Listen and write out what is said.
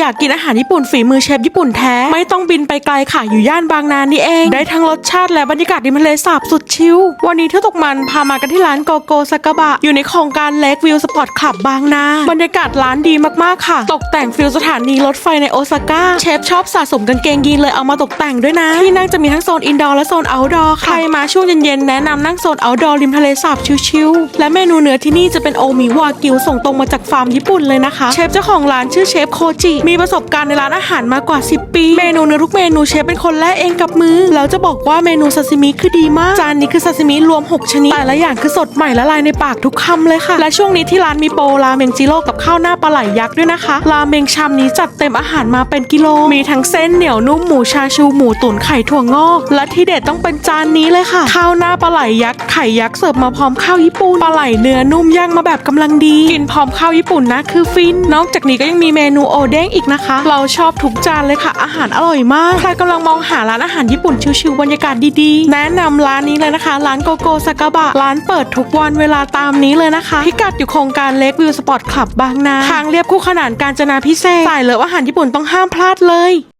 อยากกินอาหารญี่ปุ่นฝีมือเชฟญี่ปุ่นแท้ ไม่ต้องบินไปไกลค่ะอยู่ย่านบางนานี่เอง ได้ทั้งรสชาติและบรรยากาศริมทะเลสาบสุดชิลวันนี้เที่ยวตกมันพามากันที่ร้านโกโก้ซากาบะ อยู่ในโครงการเล็กวิวสปอร์ตคลับบางนา บรรยากาศร้านดีมากๆค่ะ ตกแต่งฟิลสถานีรถไฟในโอซาก้าเชฟชอบสะสมกางเกงยีนเลยเอามาตกแต่งด้วยนะ ที่นั่งจะมีทั้งโซนอินดอร์และโซนเอาท์ดอร์ใครมาช่วงเย็นๆแนะนำนั่งโซนเอาท์ดอร์ริมทะเลสาบชิลๆและเมนูเนื้อที่นี่จะเป็นโอมิวากิวส่งตรงมาจากฟาร์มญี่ปุ่นเลยนะคะเชฟเจ้าของร้านชื่อเชฟโคจิมีประสบการณ์ในร้านอาหารมากว่า 10 ปี เมนูเนื้อทุกเมนูเชฟเป็นคนแล่เองกับมือ แล้วจะบอกว่าเมนูซาซิมิคือดีมาก จานนี้คือซาซิมิรวม 6 ชนิด แต่ละอย่างคือสดใหม่ละลายในปากทุกคำเลยค่ะ และช่วงนี้ที่ร้านมีโปรราเมงจิโร่กับข้าวหน้าปลาไหลยักษ์ด้วยนะคะ ราเมงชามนี้จัดเต็มอาหารมาเป็นกิโล มีทั้งเส้นเหนียวนุ่มหมูชาชูหมูตุ๋นไข่ถั่วงอก และที่เด็ดต้องเป็นจานนี้เลยค่ะ ข้าวหน้าปลาไหลยักษ์ไข่ยักษ์เสิร์ฟมาพร้อมข้าวญี่ปุ่น ปลาไหลเนื้อนุ่มย่างมาแบบกำลังดี กินพร้อมข้าวญี่ปุ่นนะคือฟิน นอกจากนี้ก็ยังมีเมนูโอเด้งอีกนะคะ เราชอบทุกจานเลยค่ะ อาหารอร่อยมาก ใครกำลังมองหาร้านอาหารญี่ปุ่นชิวๆบรรยากาศดีๆ แนะนำร้านนี้เลยนะคะ ร้านโกโก้ซากาบะ ร้านเปิดทุกวันเวลาตามนี้เลยนะคะ พิกัดอยู่โครงการเล็กวิวสปอร์ตคลับบางนา ทางเรียบคู่ขนานการจนาพิเศษสายเลิฟอาหารญี่ปุ่นต้องห้ามพลาดเลย